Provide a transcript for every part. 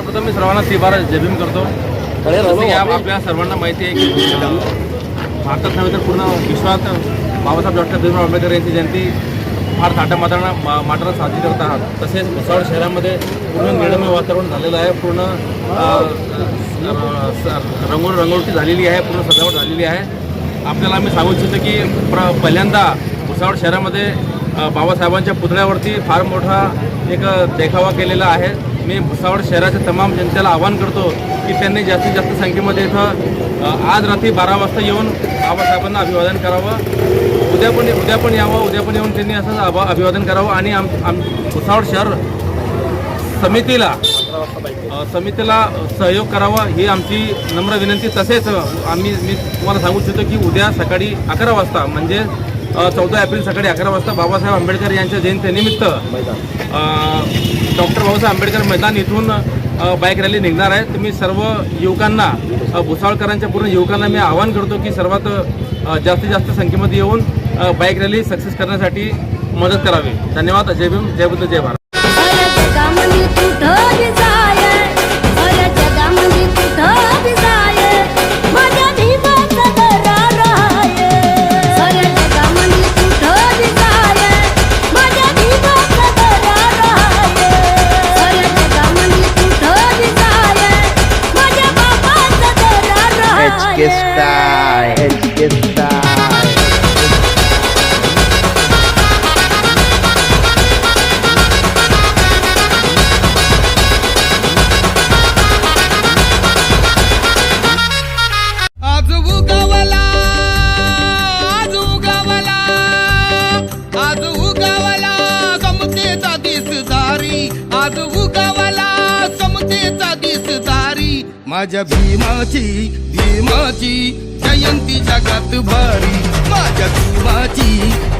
सर्वप्रथम मी सर्वांना तिबार जय भीम करतो. आपल्या सर्वांना माहिती आहे की भारतात नव्हे तर पूर्ण विश्वात बाबासाहेब डॉक्टर भीमराव आंबेडकर यांची जयंती फार थाटामाटानं मा माटानं साजरी करत आहात. तसेच भुसावळ शहरामध्ये पूर्ण निर्णय वातावरण झालेलं आहे. पूर्ण रंगोळ रंगोळी झालेली आहे. पूर्ण सजावट झालेली आहे. आपल्याला मी सांगू इच्छितो की प्र पहिल्यांदा भुसावळ शहरामध्ये बाबासाहेबांच्या पुतळ्यावरती फार मोठा एक देखावा केलेला आहे. मी भुसावळ शहराच्या तमाम जनतेला आवाहन करतो की त्यांनी जास्तीत जास्त संख्येमध्ये इथं आज रात्री बारा वाजता येऊन बाबासाहेबांना अभिवादन करावं. उद्या पण उद्या पण यावं उद्या पण येऊन त्यांनी असं आभा अभिवादन करावं आणि आम आम भुसावळ शहर समितीला समितीला सहयोग करावा ही आमची नम्र विनंती. तसेच आम्ही मी तुम्हाला सांगू इच्छितो की उद्या सकाळी अकरा वाजता म्हणजे चौदा एप्रिल सकाळी अकरा वाजता बाबासाहेब आंबेडकर यांच्या जयंतीनिमित्त डॉक्टर बाबासाहेब आंबेडकर मैदान इथून बाईक रॅली निघणार आहे. तुम्ही सर्व युवकांना भुसाळकरांच्या भुसावळकरांच्या पूर्ण युवकांना मी आवाहन करतो की सर्वात जास्तीत जास्त संख्येमध्ये येऊन बाईक रॅली सक्सेस करण्यासाठी मदत करावी. धन्यवाद. जय भीम. जय बुद्ध. जय भारत. HK आहे style, HK style. आज उगवला आज उगवला आज उगवला समतेचा दिसदारी आज उगवला माझ्या भीमाची भीमाची जयंती जगात भारी. माझ्या भीमाची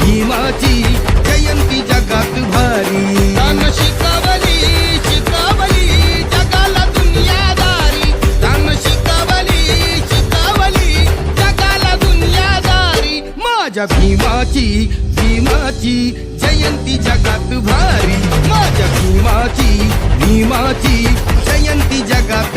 भीमाची जयंती जगात भारी. तान शिकवली शिकवली जगाला दुनियादारी. तान शिकवली शिकवली जगाला दुनियादारी. माझ्या भीमाची भीमाची जयंती जगात भारी. माझ्या भीमाची भीमाची जयंती जगात